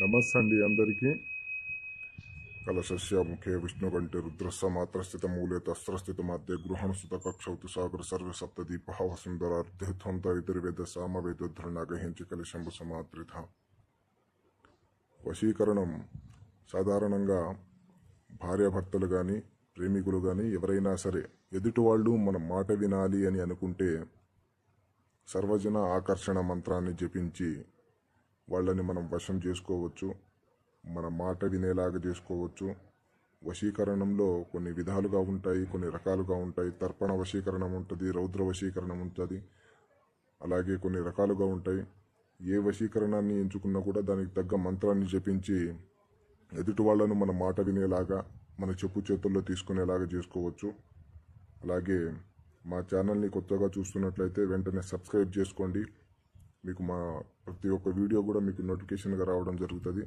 నమస్తే అండి అందరికీ. కలశస్య ముఖే విష్ణుగంటే రుద్రస్య మాత్రస్థిత మూలే తస్త్రస్థిత మధ్య గృహణసుత కక్షౌతు సాగర సర్వ సప్తదీప సుందరార్ధం తరితరివేద గ్రహించి కలిశంబు సమాత్రిత. వశీకరణం సాధారణంగా భార్యాభర్తలు కానీ ప్రేమికులు కానీ ఎవరైనా సరే ఎదుటి వాళ్ళు మన మాట వినాలి అని అనుకుంటే సర్వజన ఆకర్షణ మంత్రాన్ని జపించి వాళ్ళని మనం వశం చేసుకోవచ్చు మన మాట వినేలాగా చేసుకోవచ్చు. వశీకరణంలో కొన్ని విధాలుగా ఉంటాయి కొన్ని రకాలుగా ఉంటాయి. తర్పణ వశీకరణం ఉంటుంది రౌద్ర వశీకరణం ఉంటుంది. అలాగే కొన్ని రకాలుగా ఉంటాయి. ఏ వశీకరణాన్ని ఎంచుకున్నా కూడా దానికి తగ్గ మంత్రాన్ని జపించి ఎదుటి వాళ్ళను మన మాట వినేలాగా మన చెప్పు చేతుల్లో తీసుకునేలాగా చేసుకోవచ్చు. అలాగే మా ఛానల్ని కొత్తగా చూస్తున్నట్లయితే వెంటనే సబ్స్క్రైబ్ చేసుకోండి. మీకు మా ప్రతి ఒక్క వీడియో కూడా మీకు నోటిఫికేషన్గా రావడం జరుగుతుంది.